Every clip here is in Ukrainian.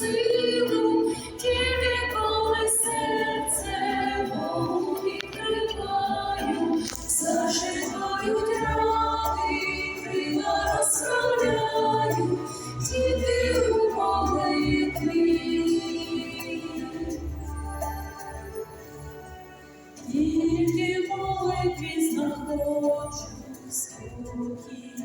сину, тільки коли серце відкриваю, заживають рани, крила розправляю, тільки у молитві. Тільки в молитві знаходжу спокій.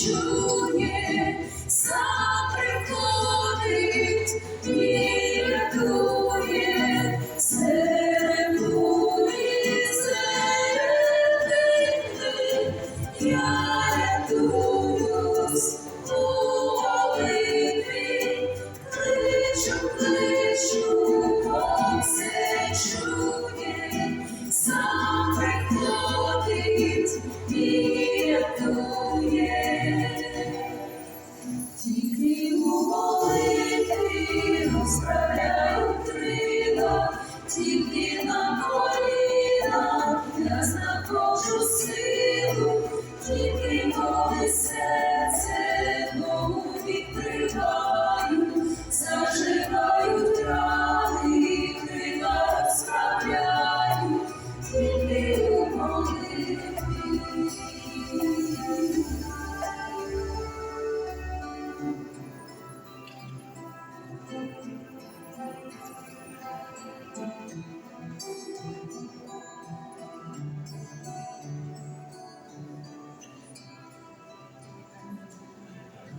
You. тільки на колінах я знаходжу силу, тільки коли все.